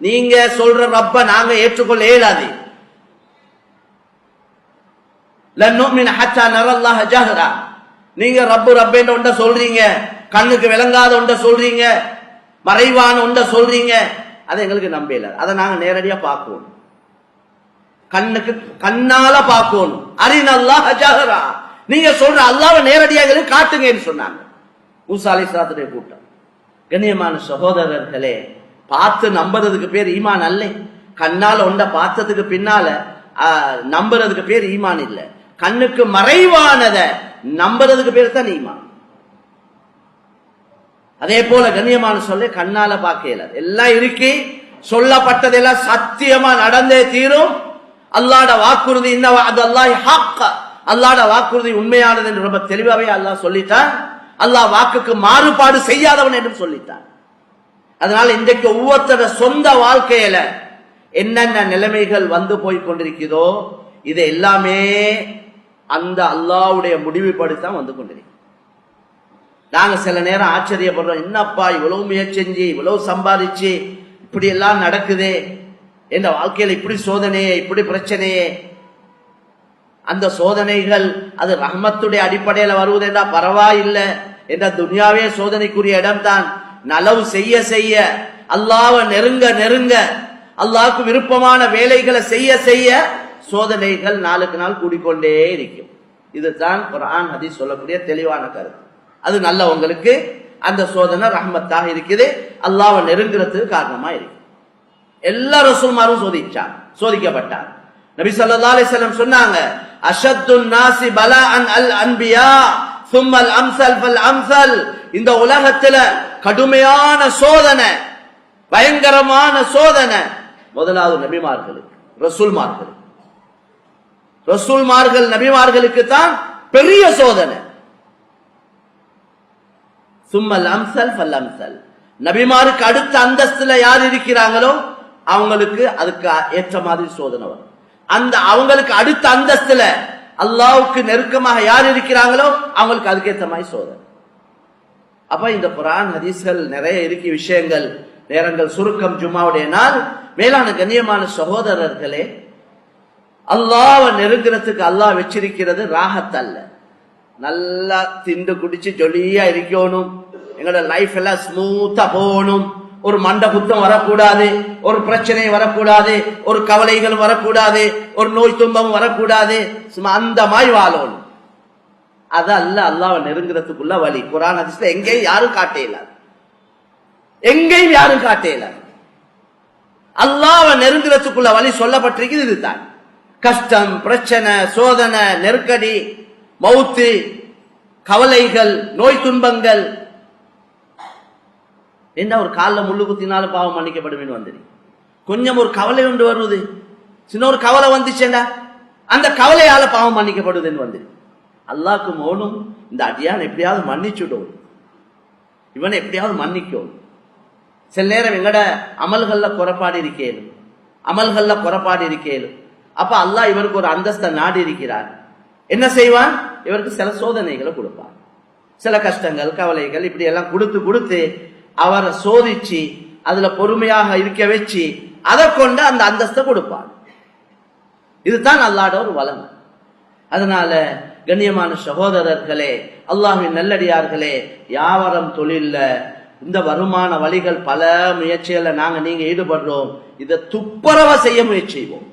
நீங்க சொல்ற ரப்ப நாங்க ஏற்றுக்கொள்ள இயலாது. நீங்க ரப்பு ரப்பேன்ற ஒன்ற சொல்றீங்க கண்ணுக்கு விளங்காத ஒன்ற சொல்றீங்க மறைவான ஒன்ற சொல்றீங்க அதை எங்களுக்கு நம்பல அதை நாங்க நேரடியா பார்க்கணும் கண்ணுக்கு கண்ணால பார்க்கணும் அரினல்லாஹ ஜஹரா. நீங்க சொல்ற அல்லாவ நேரடியா எங்களுக்கு காட்டுங்கன்னு சொன்னாங்க. மூசா அலைஹிஸ்ஸலாத்துடைய கூட்டம். கண்ணியமான சகோதரர்களே பார்த்து நம்புறதுக்கு பேர் ஈமான் அல்ல. கண்ணால ஒன்றை பார்த்ததுக்கு பின்னால நம்புறதுக்கு பேர் ஈமான் இல்லை. கண்ணுக்கு மறைவானத நம்புறதுக்கு பேர் தான் ஈமான். அதே போல கண்ணியமான சொல்ல கண்ணால பார்க்கல எல்லாம் இருக்கு சொல்லப்பட்டதெல்லாம் சத்தியமா நடந்தே தீரும். அல்லாட வாக்குறுதி அல்லாஹ் அல்லாட வாக்குறுதி உண்மையானது என்று ரொம்ப தெளிவாவே அல்லாஹ் சொல்லிட்டான். அல்லாஹ் வாக்குக்கு மாறுபாடு செய்யாதவன் என்று சொல்லிட்டான். அதனால இன்றைக்கு ஒவ்வொருத்தர சொந்த வாழ்க்கையில என்னென்ன நிலைமைகள் வந்து போய் கொண்டிருக்கிறதோ இது எல்லாமே அந்த அல்லாஹ்வுடைய முடிவுபடித்தான் வந்து கொண்டிருக்கு நாங்க சில நேரம் ஆச்சரியப்படுறோம் என்னப்பா இவ்வளவு முயற்சி செஞ்சு இவ்வளவு சம்பாதிச்சு இப்படி எல்லாம் நடக்குதே என்ற வாழ்க்கையில இப்படி சோதனையே இப்படி பிரச்சனையே? அந்த சோதனைகள் அது ரஹமத்துடைய அடிப்படையில வருவதென்றா பரவாயில்லை என்ற துனியாவே சோதனைக்குரிய இடம்தான். நலவு செய்ய செய்ய அல்லாவ நெருங்க நெருங்க அல்லாவுக்கு விருப்பமான வேலைகளை செய்ய செய்ய சோதனைகள் நாளுக்கு நாள் கூடிக்கொண்டே இருக்கும். இதுதான் குர்ஆன் ஹதி சொல்லக்கூடிய தெளிவான கருத்து. அது நல்லவங்களுக்கு அந்த சோதனை ரஹ்மத்தாக இருக்குது. அல்லாவை நெருங்குறதுக்கு காரணமா இருக்கு. எல்லா ரசூல்மாரும் சோதிச்சார் சோதிக்கப்பட்டார் நபி ஸல்லல்லாஹு அலிசல்லம் சொன்னாங்க அஷத்து நாசி அல் அன்பியா சும்மல் அம்சல் ஃபல் அம்சல். இந்த உலகத்துல கடுமையான சோதனை பயங்கரமான சோதனை. முதலாவது நபிமார்களுக்கு ரசூல்மார்கள். ரசூல்மார்கள் நபிமார்களுக்கு தான் பெரிய சோதனை. சும்மல் அம்சல் பல் அம்சல். நபிமாருக்கு அடுத்த அந்தஸ்துல யார் இருக்கிறாங்களோ அவங்களுக்கு அதுக்கு ஏற்ற மாதிரி சோதனை வரும். அந்த அவங்களுக்கு அடுத்த அந்தஸ்துல அல்லாவுக்கு நெருக்கமாக யார் இருக்கிறாங்களோ அவங்களுக்கு அதுக்கேற்ற மாதிரி சோதனை. அப்ப இந்த குரான் ஹதீஸ்கள் நிறைய இருக்கு விஷயங்கள் நேரங்கள் சுருக்கம் ஜும்மாவுடைய நாள். மேலான கண்ணியமான சகோதரர்களே அல்லாஹ்வை நெருங்குறதுக்கு அல்லாஹ் வச்சிருக்கிறது ராகத் அல்ல. நல்லா திண்டு குடிச்சு ஜொலியா இருக்கணும். எங்களோட லைஃப் எல்லாம் ஸ்மூத்தா போகணும். ஒரு மண்ட குத்தம் வரக்கூடாது ஒரு பிரச்சனை வரக்கூடாது ஒரு கவலைகள் வரக்கூடாது ஒரு நோய் துன்பம் வரக்கூடாது. சும்மா அந்த மாதிரி வாழணும். அது அல்ல அல்லாவை நெருங்குறதுக்குள்ள வழி. குரான் ஹதீஸ்ல எங்கேயும் யாரும் காட்டேல எங்கேயும் யாரும் காட்டே இல்லாது அல்லாவை நெருங்குறதுக்குள்ள வழி சொல்லப்பட்டிருக்குது இதுதான். கஷ்டம் பிரச்சனை சோதனை நெருக்கடி மௌத்து கவலைகள் நோய் துன்பங்கள். என்ன ஒரு காலில் முள்ளு குத்தினாலும் பாவம் மன்னிக்கப்படும் வந்துடு கொஞ்சம் ஒரு கவலை ஒன்று வருவது சின்ன ஒரு கவலை வந்துச்சேண்டா அந்த கவலையால பாவம் மன்னிக்கப்படுதுன்னு வந்துடு அல்லாக்கு மௌனும் இந்த அடியான் எப்படியாவது மன்னிச்சுடும். இவனை எப்படியாவது மன்னிக்கும். சில நேரம் எங்கட அமல்கள்ல குறைபாடு இருக்கேன் அமல்கள்ல குறைபாடு இருக்கேன் அப்ப அல்லாஹ் இவருக்கு ஒரு அந்தஸ்தை நாடி இருக்கிறார் என்ன செய்வான்? இவருக்கு சில சோதனைகளை கொடுப்பான். சில கஷ்டங்கள் கவலைகள் இப்படி எல்லாம் கொடுத்து கொடுத்து அவரை சோதிச்சு அதுல பொறுமையாக இருக்க வச்சு அதை கொண்டு அந்த அந்தஸ்தை கொடுப்பான். இதுதான் அல்லாட ஒரு வளம். அதனால கண்ணியமான சகோதரர்களே அல்லாஹின் நல்லடியார்களே வியாபாரம் தொழிலில். இந்த வருமான வழிகள் பல முயற்சிகளை நாங்கள் நீங்க ஈடுபடுறோம். இதை துப்புரவா செய்ய முயற்சி செய்வோம்.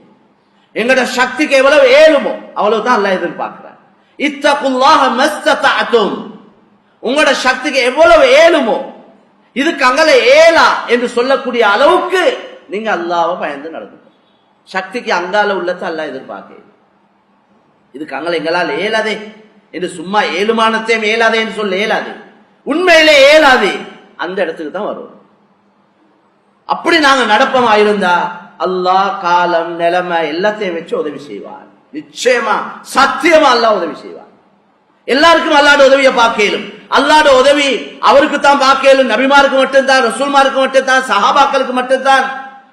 எங்கட சக்திக்கு எவ்வளவு ஏழுமோ அவ்வளவுதான் அல்லாஹ் எதிர்பார்க்கிறார். இத்தகுல்லாக மஸ்ததஅதும். உங்களோட சக்திக்கு எவ்வளவு ஏழுமோ இதுக்கு அங்கல ஏலா என்று சொல்லக்கூடிய அளவுக்கு நீங்க அல்லாவை பயந்து நடந்துக்கணும். சக்திக்கு அங்கால உள்ளத்தை அல்லாஹ் எதிர்பார்க்க இதுக்கு அங்கல எங்களால் ஏலாதே என்று சும்மா ஏழுமானத்தையும் ஏலாதேன்னு சொல்ல ஏலாது உண்மையிலே ஏலாது அந்த இடத்துக்கு தான் வரும். அப்படி நாங்க நடப்பமா இருந்தா அல்லாஹ் காலம் நிலைமை எல்லாத்தையும் வச்சு உதவி செய்வார். நிச்சயமா சத்தியமா அல்லாஹ் உதவி செய்வார். எல்லாருக்கும் அல்லாட உதவியை பார்க்கலும். அல்லாட உதவி அவருக்கு தான் பார்க்கலும். நபிமாருக்கு மட்டும்தான் ரசூல்மாருக்கு மட்டும்தான் சஹாபாக்களுக்கு மட்டும்தான்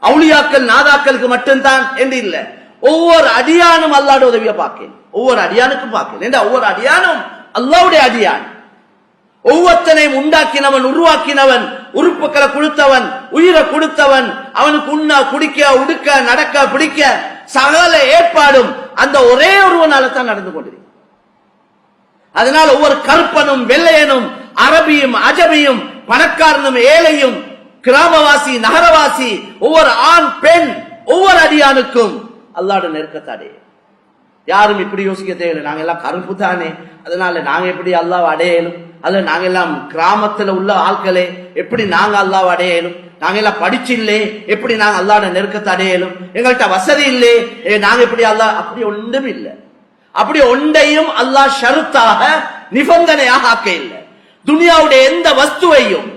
அவுளியாக்கள் நாதாக்களுக்கு மட்டும்தான் என்று இல்லை. ஒவ்வொரு அடியானும் அல்லாட உதவியை பார்க்கேன். ஒவ்வொரு அடியானுக்கும் பார்க்கேன். ஏண்டா ஒவ்வொரு அடியானும் அல்லாவுடைய அடியான்? ஒவ்வொருத்தனையும் உண்டாக்கினவன் உருவாக்கினவன் உறுப்புகளை கொடுத்தவன் உயிரை கொடுத்தவன் அவனுக்கு உண்ண குடிக்க உடுக்க நடக்க பிடிக்க சகல ஏற்பாடும் அந்த ஒரே ஒருவனால தான் நடந்து கொண்டிருக்கிறது. அதனால் ஒவ்வொரு கருப்பனும் வெள்ளையனும் அரபியும் அஜபியும் பணக்காரனும் ஏழையும் கிராமவாசி நகரவாசி ஒவ்வொரு ஆண் பெண் ஒவ்வொரு அடியானுக்கும் அல்லாட நெருக்கத்தடைய யாரும் இப்படி யோசிக்க தேவையில்லை. நாங்க எல்லாம் கருப்பு தானே. அதனால நாங்க எப்படி அல்லாவை அடையலும்? அதுல நாங்க எல்லாம் கிராமத்துல உள்ள ஆட்களே எப்படி நாங்க அல்லாவை அடையலும்? நாங்க எல்லாம் படிச்சில்லே எப்படி நாங்க அல்லாட நெருக்கத்தை அடையலும்? எங்கள்கிட்ட வசதி இல்லே. ஏ, நாங்க எப்படி அல்லாஹ் அப்படி ஒன்றும் இல்லை. அப்படி ஒன்றையும் அல்லாஹ் ஷருத்தாக நிபந்தனையாக ஆக்க இல்லை. துனியாவுடைய எந்த வஸ்துவையும்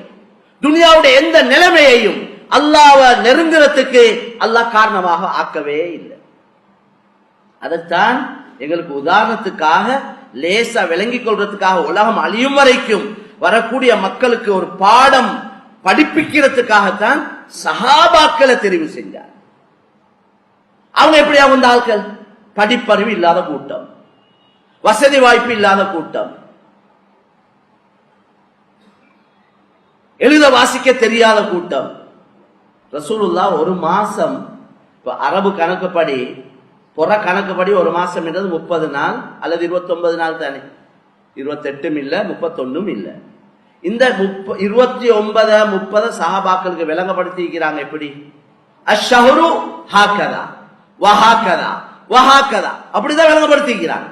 துனியாவுடைய எந்த நிலைமையையும் அல்லாஹ்வை நெருங்குறதுக்கு அல்லாஹ் காரணமாக ஆக்கவே இல்லை. அதைத்தான் எங்களுக்கு உதாரணத்துக்காக லேசா விளங்கிக் கொள்றதுக்காக உலகம் அழியும் வரைக்கும் வரக்கூடிய மக்களுக்கு ஒரு பாடம் படிப்பிக்கிறதுக்காகத்தான் சகாபாக்களை தெரிவு செஞ்சார். அவங்க எப்படி அவங்க ஆட்கள் படிப்பறிவு இல்லாத கூட்டம். வசதி வாய்ப்பு இல்லாத கூட்டம். எழுத வாசிக்க தெரியாத கூட்டம். ரசூலுல்லா ஒரு மாசம் இப்ப அரபு கணக்குப்படி புற கணக்குப்படி ஒரு மாசம் என்றது முப்பது நாள் அல்லது இருபத்தொன்பது நாள் தானே? இருபத்தெட்டும் இல்லை முப்பத்தொன்னும் இல்லை. இந்த முப்ப இருபத்தி ஒன்பதை முப்பதை சஹாபாக்களுக்கு விளங்கப்படுத்திக்கிறாங்க எப்படி? அஷ்ஷஹரு ஹாக்கதா வஹாக்கதா வஹாக்கதா. அப்படிதான் விளங்கப்படுத்திக்கிறாங்க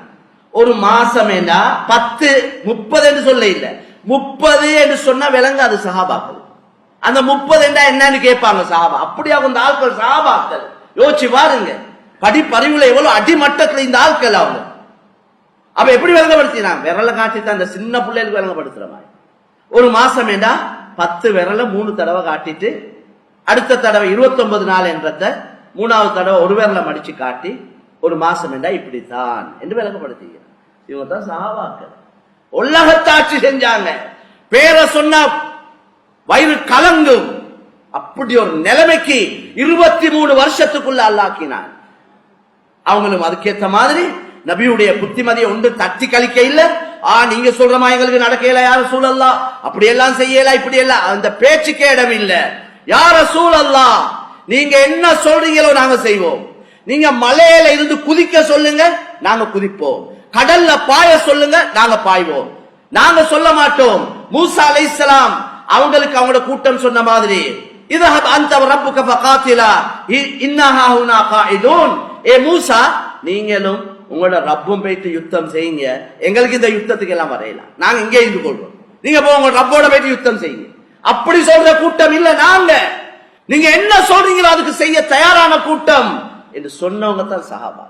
ஒரு மாசம் என்றா பத்து முப்பது என்று சொல்ல இல்லை. முப்பது என்று சொன்னா விளங்காது சஹாபாக்கள். அந்த முப்பது என்றா என்னன்னு கேட்பாங்க சஹாபா. அப்படியா அந்த ஆட்கள் சஹாபாக்கள். யோசிச்சு பாருங்க. படிப்பறிவுல எவ்வளவு அடிமட்டத்துல இந்த ஆட்கள் அவங்க? அப்ப எப்படி விளங்கப்படுத்தினாங்க விரல காட்டி தான் அந்த சின்ன பிள்ளைகளுக்கு விளங்கப்படுத்துற மாதிரி. ஒரு மாசம் ஏண்டா? பத்து விரல மூணு தடவை காட்டிட்டு அடுத்த தடவை 29 நாள் என்றத மூணாவது தடவை ஒரு விரல மடிச்சு காட்டி ஒரு மாசம் என்றா இப்படித்தான் என்று விளங்கப்படுத்துகிறார். இவங்க தான் சாவாக்கள். உலகத்தாட்சி செஞ்சாங்க. பேரை சொன்னா வயிறு கலங்கும். அப்படி ஒரு நிலைமைக்கு இருபத்தி மூணு வருஷத்துக்குள்ள அல்லாக்கினான் அவங்களும் அதுக்கேற்ற மாதிரி நபியுடைய புத்திமதியை ஒன்று தட்டி கழிக்க இல்ல. ஆ நீங்க சொல்ற மாதிரி எங்களுக்கு நடக்கல யார சூழல்லாம் அப்படி எல்லாம் செய்யல இப்படி எல்லாம் அந்த பேச்சுக்கே இடம் இல்ல. யார சூழல்லா நீங்க என்ன சொல்றீங்களோ நாங்க செய்வோம். நீங்க மலையில இருந்து குதிக்க சொல்லுங்க நாங்க குதிப்போம். கடல்ல பாய சொல்லுங்க நாங்க பாய்வோம். நாங்க சொல்ல மாட்டோம். மூசா அலைஹிஸ்ஸலாம் அவங்களுக்கு அவங்களோட கூட்டம் சொன்ன மாதிரி இது அந்த ரப்புக பகாத்திலா இ- இன்னஹா ஹுனா காயிதூன். ஏ மூசா நீங்களும் உங்களோட ரப்பும் போயிட்டு யுத்தம் செய்யுங்க. எங்களுக்கு இந்த யுத்தத்துக்கு எல்லாம் வரையலாம் நாங்க இங்கே இருந்து கொள்றோம் நீங்க போ உங்க ரப்போட போயிட்டு யுத்தம் செய்யுங்க. அப்படி சொல்ற கூட்டம் இல்ல நாங்க. நீங்க என்ன சொல்றீங்களோ அதுக்கு செய்ய தயாரான கூட்டம் என்று சொன்னவங்க தான் சஹாபா